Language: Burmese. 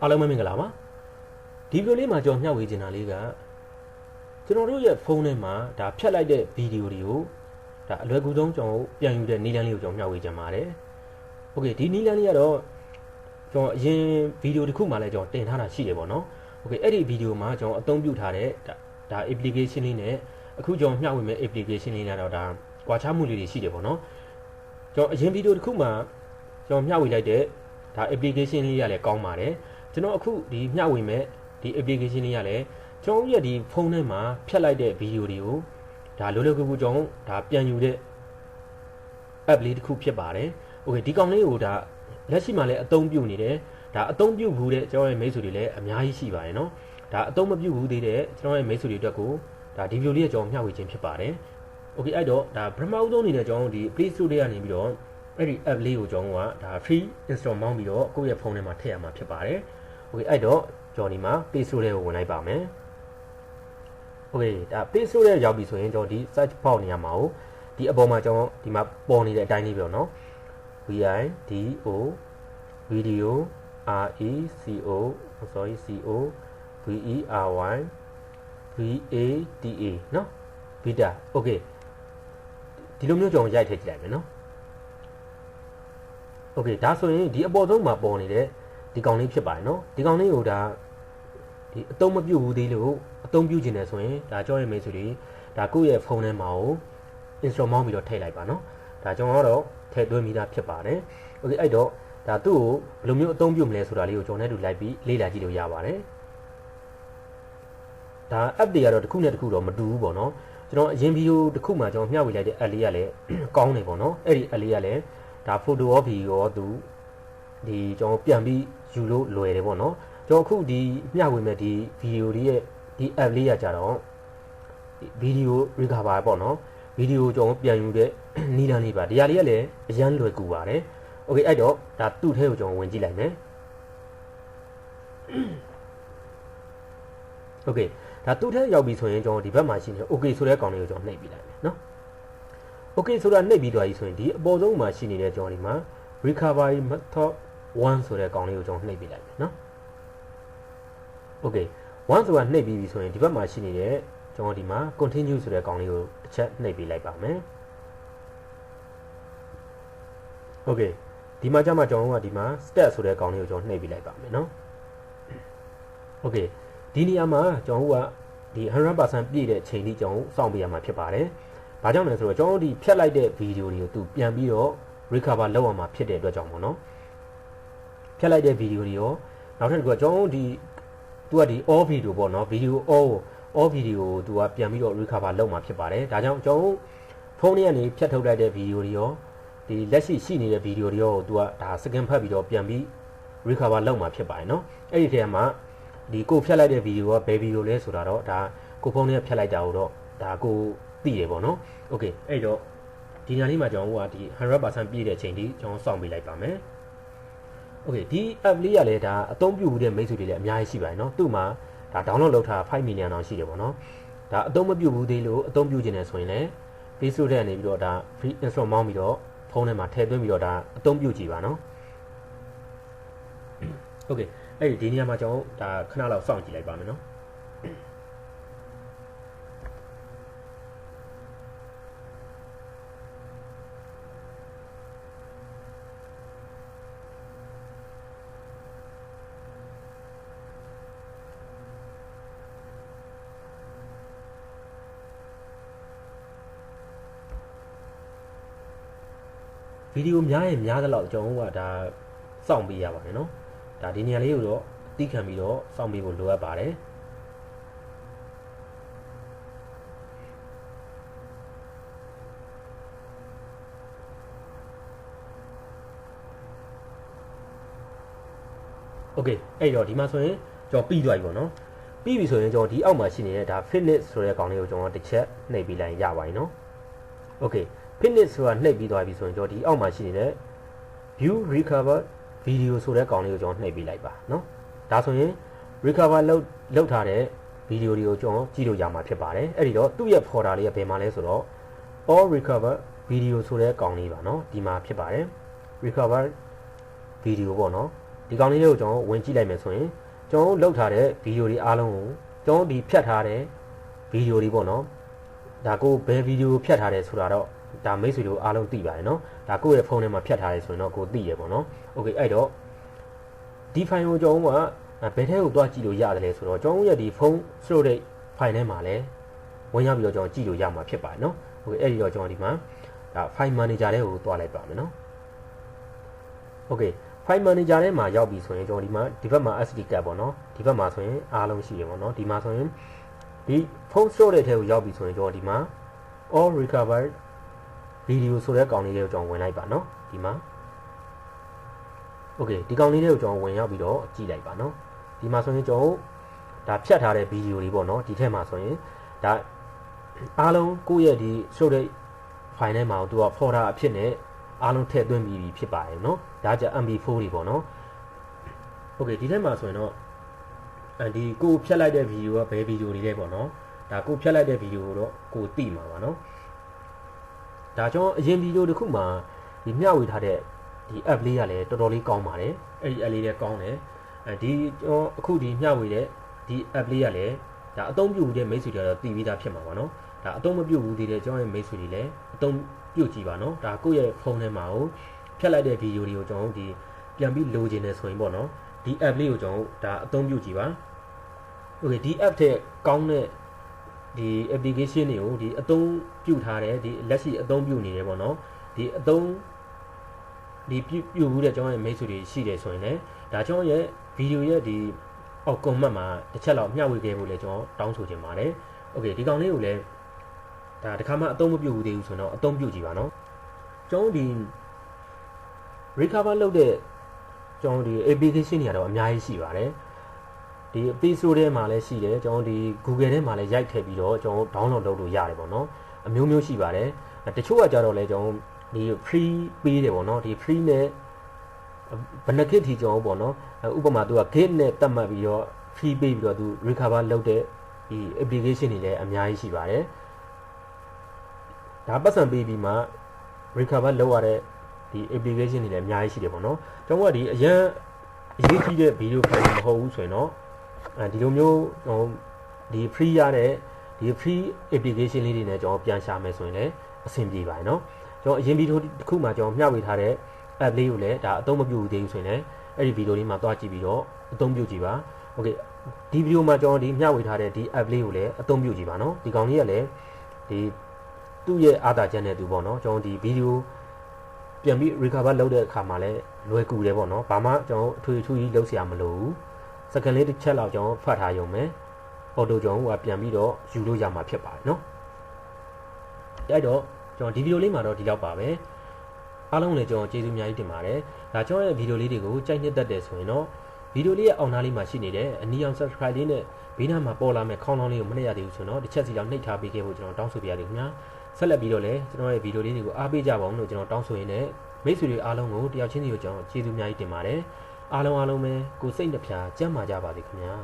အားလုံးပဲမင်္ဂလာပါဒီဗီဒီယိုလေးမှာကျွန်တော်မျှဝေချင်တာလေးကကျွန်တော်တို့ရဲ့ဖုန်းထဲမှာဒါဖြတ်လိုက်တဲ့ဗီဒီယိုတွေကိုဒါအလွယ်ကူဆုံးကျွန်တော်ပြန်ယူတဲ့နည်းလမ်းလေးကိုကျွန်တော်မျှဝေချင်ပါတယ်โอเคဒီနည်းလမ်းလေးကတော့ကျွန်တော်အရင်ဗီဒီယိုတစ်ခုမှလည်းကျွန်တော်တင်ထားတာရှိတယ်ပေါ့နော်โอเคအဲ့ဒီဗီဒီယိုမှာကျွန်တော်အသုံးပြုထားတဲ့ဒါဒါ application လေးနဲ့အခုကျွန်တော်မျှဝေမဲ့ application လေးနဲ့တော့ဒါကွာခြားမှုလေးတွေရှိတယ်ပေါ့နော်ကျွန်တော်အရင်ဗီဒီယိုတစ်ခုမှကျွန်တော်မျှဝေလိုက်တဲ့ဒါ application လေးရလည်းကောင်းပါတယ် ကျွန်တော်အခုဒီမျှဝေမဲ့ဒီ application လေးရလည်းကျွန်တော်ရဲ့ဒီဖုန်းထဲမှာဖြတ်လိုက်တဲ့ဗီဒီယိုတွေကိုဒါလိုလိုကူကူကျွန်တော်ဒါပြန်ယူတဲ့ app လေးတစ်ခုဖြစ်ပါတယ်။ Okay ဒီကောင်လေးကိုဒါလက်ရှိမှာလည်းအသုံးပြုနေတယ်။ဒါအသုံးပြုဘူးတဲ့ကျွန်တော်ရဲ့မိတ်ဆွေတွေလည်းအများကြီးရှိပါတယ်နော်။ဒါအသုံးမပြုဘူးသေးတဲ့ကျွန်တော်ရဲ့မိတ်ဆွေတွေအတွက်ကိုဒါဒီဗီဒီယိုလေးကကျွန်တော်မျှဝေခြင်းဖြစ်ပါတယ်။ Okay အဲ့တော့ဒါပထမဦးဆုံးအနေနဲ့ကျွန်တော်ဒီ Play Store ထဲကနေပြီးတော့ အဲ့ဒီ app လေးကိုကျွန်တော်ကဒါ free install မောင်းပြီးတော့ကိုယ့်ရဲ့ဖုန်းထဲမှာထည့်ရမှာဖြစ်ပါတယ်။ Okay အဲ့တော့ကျွန်တော်ဒီမှာ Play Store ထဲကိုဝင်လိုက်ပါမယ်။ Okay ဒါ Play Store ထဲရောက်ပြီဆိုရင်ကျွန်တော်ဒီ search box နေရာမှာကိုဒီအပေါ်မှာကျွန်တော်ဒီမှာပေါ်နေတဲ့အတိုင်းလေးပြောနော် VI DO video R E C O sorry C O V E R Y V A T A နော် Vita okay ဒီလိုမျိုးကျွန်တော်ရိုက်ထည့်ကြည့်လိုက်မယ် နော် okay ဒါဆိုရင်ဒီအပေါ်ဆုံးမှာပေါ်နေတဲ့ဒီကောင်လေးဖြစ်ပါတယ်နော်ဒီကောင်လေးကိုဒါဒီအတုံးမပြုတ်ဘူးသေးလို့အတုံးပြုတ်ခြင်းတယ်ဆိုရင်ဒါကြောရမယ်ဆိုရင်ဒါကိုယ့်ရဲ့ဖုန်းထဲမှာကို install မောင်းပြီးတော့ထည့်လိုက်ပါနော်ဒါကျွန်တော်ကတော့ထည့်သွင်းမိတာဖြစ်ပါတယ်โอเคအဲ့တော့ဒါသူ့ကိုဘယ်လိုမျိုးအသုံးပြုမလဲဆိုတာလေးကိုကျွန်တော်နဲ့တူလိုက်ပြီးလေ့လာကြည့်လို့ရပါတယ်ဒါ app တွေကတော့တစ်ခုနဲ့တစ်ခုတော့မတူဘူးပေါ့နော်ကျွန်တော်အရင်ဗီဒီယိုတစ်ခုမှကျွန်တော်မျှဝေလိုက်တဲ့ app လေးကလည်းကောင်းနေပေါ့နော်အဲ့ဒီ app လေးကလည်း ဒါ photo ရော video ရောသူဒီကျွန်တော်ပြန်ပြီးယူလို့လွယ်တယ်ပေါ့နော်ကျွန်တော်အခုဒီမျှဝေမဲ့ဒီဗီဒီယိုလေးရဲ့ဒီ app လေးကကြတော့ဗီဒီယို recover ပေါ့နော်ဗီဒီယိုကျွန်တော်ပြန်ယူတဲ့နီလန်းလေးပါဒီဟာလေးကလည်းအရန်လွယ်ကူပါတယ်โอเคအဲ့တော့ဒါသူ့ထဲကိုကျွန်တော်ဝင်ကြည့်လိုက်မယ်โอเคဒါသူ့ထဲရောက်ပြီဆိုရင်ကျွန်တော်ဒီဘက်မှာရှိနေ okay ဆိုတဲ့ကောင်လေးကိုကျွန်တော်နှိပ်ပြလိုက်မယ်เนาะ okay ဆိုတာနှိပ်ပြီးသွားပြီဆိုရင်ဒီအပေါ်ဆုံးမှာရှိနေတဲ့ကျွန်တော်ဒီမှာ recovery method 1ဆိုတဲ့ကောင်လေးကိုကျွန်တော်နှိပ်ပြလိုက်မယ်နော် okay 1ဆိုတာနှိပ်ပြီးပြီဆိုရင်ဒီဘက်မှာရှိနေတဲ့ကျွန်တော်ဒီမှာ continue ဆိုတဲ့ကောင်လေးကိုတစ်ချက်နှိပ်ပြလိုက်ပါမယ် okay ဒီမှာကျမှကျွန်တော်ကဒီမှာ step ဆိုတဲ့ကောင်လေးကိုကျွန်တော်နှိပ်ပြလိုက်ပါမယ်နော် okay ဒီနေရာမှာကျွန်တော်ကဒီ100%ပြည့်တဲ့ချိန်ထိကျွန်တော်စောင့်ပြရမှာဖြစ်ပါတယ်။ ဘာကြောင့်လဲဆိုတော့ကျွန်တော်ဒီဖြတ်လိုက်တဲ့ဗီဒီယိုတွေကိုသူပြန်ပြီးတော့ recover လုပ်ရမှာဖြစ်တဲ့အတွက်ကြောင့်ပေါ့နော်။ဖြတ်လိုက်တဲ့ဗီဒီယိုတွေရောနောက်ထပ်တစ်ခုကကျွန်တော်ဒီသူကဒီ all video ပေါ့နော် video all all video ကိုသူကပြန်ပြီးတော့ recover လုပ်မှာဖြစ်ပါတယ်။ဒါကြောင့်ကျွန်တော်ဖုန်းထဲကနေဖြတ်ထုတ်လိုက်တဲ့ဗီဒီယိုတွေရောဒီလက်ရှိရှိနေတဲ့ဗီဒီယိုတွေရောသူကဒါ scan ဖတ်ပြီးတော့ပြန်ပြီး recover လုပ်မှာဖြစ်ပါတယ်နော်။အဲ့ဒီထဲမှာဒီကိုဖြတ်လိုက်တဲ့ဗီဒီယိုကဘယ်ဗီဒီယိုလဲဆိုတာတော့ဒါကိုဖုန်းထဲဖြတ်လိုက်တာကိုတော့ဒါကို သိတယ်ပေါ့နော်โอเคအဲ့တော့ဒီညာလေးမှာကျွန်တော်ကဒီ100%ပြည့်တဲ့ချိန်ထိကျွန်တော်စောင့်ပေးလိုက်ပါမယ်โอเคဒီ app လေးကလည်းဒါအသုံးပြုတဲ့မိတ်ဆွေတွေလည်းအများကြီးရှိပါတယ်เนาะသူ့မှာဒါ download လုပ်ထား5 million တောင်ရှိတယ်ပေါ့နော်ဒါအသုံးမပြုဘူးသေးလို့အသုံးပြုခြင်းနဲ့ဆိုရင်လည်း Play Store ထဲကနေပြီးတော့ဒါ free install မောင်းပြီးတော့ဖုန်းထဲမှာထည့်သွင်းပြီးတော့ဒါအသုံးပြုကြည့်ပါเนาะโอเคအဲ့ဒီဒီနေရာမှာကျွန်တော်ဒါခဏလောက်စောင့်ကြည့်လိုက်ပါမယ်နော်ဗီ ဒီယိုများရင်များသလောက်ကျွန်တော်ကဒါစောင့်ပေးရပါတယ်နော်ဒါဒီနေရာလေးကိုတော့သိခံပြီးတော့စောင့်ပေးဖို့လိုအပ်ပါတယ်โอเคအဲ့တော့ဒီမှာဆိုရင်ကျွန်တော်ပြီးသွားပြီပေါ့နော်ပြီးပြီဆိုရင်ကျွန်တော်ဒီအောက်မှာရှိနေတဲ့ဒါ fitness ဆိုတဲ့ကောင်လေးကိုကျွန်တော်တစ်ချက်နှိပ်ပြီးလိုက်ရပါပြီနော်โอเค fitness ဆိုတာနှိပ်ပြီးသွားပြီဆိုရင်ကျွန်တော်ဒီအောက်မှာရှိနေတဲ့ view recover ဗီဒီယိုဆိုတဲ့ကောင်လေးကိုကျွန်တော်နှိပ်ပေးလိုက်ပါเนาะဒါဆိုရင် recover လုပ်လုပ်ထားတဲ့ဗီဒီယိုတွေကိုကျွန်တော်ကြည့်လို့ရမှာဖြစ်ပါတယ်အဲ့ဒီတော့သူ့ရဲ့ folder လေးကဘယ်မှာလဲဆိုတော့ all recover video ဆိုတဲ့ကောင်လေးပါเนาะဒီမှာဖြစ်ပါတယ် recover video ပေါ့เนาะဒီ ဒီကောင်လေးတွေကိုကျွန်တော်ဝင်ကြည့်လိုက်မယ်ဆိုရင်ကျွန်တော်လောက်ထားတဲ့ဗီဒီယိုတွေအားလုံးကိုကျွန်တော်ဒီဖြတ်ထားတဲ့ဗီဒီယိုတွေပေါ့နော်ဒါကိုဘယ်ဗီဒီယိုဖြတ်ထားတယ်ဆိုတာတော့ ဒါမိတ်ဆွေတို့အားလုံးသိပါတယ်နော်ဒါကိုယ့်ရဲ့ဖုန်းထဲမှာဖြတ်ထားတယ်ဆိုရင်တော့ကိုသိရပေါ့နော်โอเคအဲ့တော့ဒီ file ကိုကျွန်တော်ကဘယ်ထဲကိုသွားကြည့်လို့ရတယ်လဲဆိုတော့ကျွန်တော်ရဲ့ဒီဖုန်း storage file ထဲမှာလဲဝင်ရောက်ပြီးတော့ကျွန်တော်ကြည့်လို့ရမှာဖြစ်ပါတယ်နော်โอเคအဲ့ဒီတော့ကျွန်တော်ဒီမှာဒါ file manager ထဲကိုသွားလိုက်ပါမယ်နော်โอเค file manager ထဲမှာရောက်ပြီဆိုရင်ကျွန်တော်ဒီမှာဒီဘက်မှာ SD card ပေါ့နော်ဒီဘက်မှာဆိုရင်အားလုံးရှိတယ်ပေါ့နော်ဒီမှာဆိုရင်ဒီ phone storage ထဲကိုရောက်ပြီဆိုရင်ကျွန်တော်ဒီမှာ all recovered video ဆိုတဲ့ကောင်လေးလေးကိုကျွန်တော်ဝင်လိုက်ပါနော်ဒီမှာ okay ဒီကောင်လေးလေးကိုကျွန်တော်ဝင်ရောက်ပြီးတော့ကြည့်လိုက်ပါနော်ဒီမှာဆိုရင်ကျွန်တော်ဒါဖြတ်ထားတဲ့ဗီဒီယိုတွေပေါ့နော်ဒီထက်မှာဆိုရင်ဒါအားလုံးကိုယ့်ရဲ့ဒီ storage file ထဲမှာသူက folder အဖြစ်နဲ့အားလုံးထည့်သွင်းပြီးပြီဖြစ်ပါတယ်เนาะဒါကြ MB4 တွေပေါ့เนาะโอเคဒီထက်မှာဆိုရင်တော့အဲဒီကိုဖြတ်လိုက်တဲ့ဗီဒီယိုကဘယ်ဗီဒီယိုတွေလဲပေါ့เนาะဒါကိုဖြတ်လိုက်တဲ့ဗီဒီယိုတော့ကိုသိမှာပါเนาะ ဒါကြောင့်အရင်ဗီဒီယိုတစ်ခုမှာဒီမျှဝေထားတဲ့ဒီ app လေးကလည်းတော်တော်လေးကောင်းပါတယ်အဲ့ဒီ app လေးလည်းကောင်းတယ်အဲဒီကျွန်တော်အခုဒီမျှဝေတဲ့ဒီ app လေးကလည်းဒါအသုံးပြုတဲ့မိတ်ဆွေတွေတော့တည်ပြီးသားဖြစ်မှာပါနော်ဒါအသုံးမပြုဘူးသေးတဲ့ကျွန်တော်ရဲ့မိတ်ဆွေတွေလည်းအသုံးပြုကြည့်ပါနော်ဒါကိုယ့်ရဲ့ဖုန်းထဲမှာကိုဖြတ်လိုက်တဲ့ဗီဒီယိုတွေကိုကျွန်တော်ဒီပြန်ပြီးလိုချင်နေဆိုရင်ပေါ့နော်ဒီ app လေးကိုကျွန်တော်ဒါအသုံးပြုကြည့်ပါ okay ဒီ app ထဲကောင်းတဲ့ ဒီ application တွေကိုဒီအသုံးပြုထားတဲ့ဒီလက်ရှိအသုံးပြုနေတယ်ပေါ့နော်ဒီအသုံးဒီပြုပြုဘူးတဲ့ကျွန်တော်ရဲ့မိတ်ဆွေတွေရှိတယ်ဆိုရင်လည်းဒါကျွန်တော်ရဲ့ဗီဒီယိုရဲ့ဒီအောက် comment မှာတစ်ချက်လောက်မျှဝေခဲ့ဖို့လည်းကျွန်တော်တောင်းဆိုချင်ပါတယ် okay ဒီကောင်လေးကိုလည်းဒါတခါမှအသုံးမပြုဘူးသေးဘူးဆိုတော့အသုံးပြုကြည့်ပါနော်ကျွန်တော်ဒီ recover လုပ်တဲ့ကျွန်တော်ဒီ application တွေကတော့အများကြီးရှိပါတယ် ဒီ Play Store ထဲမှာလည်းရှိတယ်ကျွန်တော်ဒီ Google ထဲမှာလည်းရိုက်ထည့်ပြီးတော့ကျွန်တော် download လုပ်လို့ရတယ်ပေါ့နော်အမျိုးမျိုးရှိပါတယ်တချို့ကကြတော့လည်းကျွန်တော်ဒီ free ပေးတယ်ပေါ့နော်ဒီ free နဲ့ဘယ်နှကစ်ထိကျွန်တော်ပေါ့နော်ဥပမာသူက gate နဲ့တတ်မှတ်ပြီးတော့ free ပေးပြီးတော့သူ recover လုပ်တဲ့ဒီ application တွေလည်းအများကြီးရှိပါတယ်ဒါပတ်စံပေးပြီးမှ recover လုပ်ရတဲ့ဒီ application တွေလည်းအများကြီးရှိတယ်ပေါ့နော်ကျွန်တော်ကဒီအရန်အရေးကြီးတဲ့ video file မဟုတ်ဘူးဆိုရင်တော့ အဲဒီလိုမျိုးဟိုဒီ free ရတဲ့ဒီ free application လေးတွေနဲ့ကျွန်တော်ပြန်ရှာမယ်ဆိုရင်လည်းအဆင်ပြေပါတယ်เนาะကျွန်တော်အရင် video တစ်ခုမှကျွန်တော်မျှဝေထားတဲ့ app လေးကိုလည်းဒါအသုံးမပြုဘူးသေးဘူးဆိုရင်လည်းအဲ့ဒီ video လေးမှာတွားကြည့်ပြီးတော့အသုံးပြုကြည့်ပါ okay ဒီ video မှာကျွန်တော်ဒီမျှဝေထားတဲ့ဒီ app လေးကိုလည်းအသုံးပြုကြည့်ပါเนาะဒီကောင်လေးကလည်းဒီသူ့ရဲ့အာသာချက်နဲ့သူပေါ့เนาะကျွန်တော်ဒီ video ပြန်ပြီး recover လုပ်တဲ့အခါမှာလည်းလွယ်ကူတယ်ပေါ့နော်ဘာမှကျွန်တော်အထွေအထူးကြီးလုပ်เสียမလို့ဘူး စကန်လေးတစ်ချက်လောက်ကျွန်တော်ဖတ်ထားရုံပဲအော်တိုကျွန်တော်ကပြန်ပြီးတော့ယူလို့ရမှာဖြစ်ပါတယ်နော်အဲ့တော့ကျွန်တော်ဒီဗီဒီယိုလေးမှာတော့ဒီလောက်ပါပဲအားလုံးလည်းကျွန်တော်ကျေးဇူးအများကြီးတင်ပါတယ်ဒါကျွန်တော်ရဲ့ဗီဒီယိုလေးတွေကိုကြိုက်နှစ်သက်တယ်ဆိုရင်တော့ဗီဒီယိုလေးရဲ့အောက်နားလေးမှာရှိနေတဲ့အနီအောင် subscribe လေးနဲ့ဘေးနားမှာပေါ်လာမဲ့ခေါင်းလောင်းလေးကိုမနှိပ်ရသေးဘူးဆိုတော့တစ်ချက်စီလောက်နှိပ်ထားပေးခဲ့ဖို့ကျွန်တော်တောင်းဆိုပါရစေခင်ဗျာဆက်လက်ပြီးတော့လည်းကျွန်တော်ရဲ့ဗီဒီယိုလေးတွေကိုအားပေးကြပါအောင်လို့ကျွန်တော်တောင်းဆိုရင်းနဲ့မိတ်ဆွေတွေအားလုံးကိုတယောက်ချင်းစီကိုကျွန်တော်ကျေးဇူးအများကြီးတင်ပါတယ် အားလုံးအားလုံးပဲကိုစိတ်နှပြကျမ်းမာကြပါစေခင်ဗျာ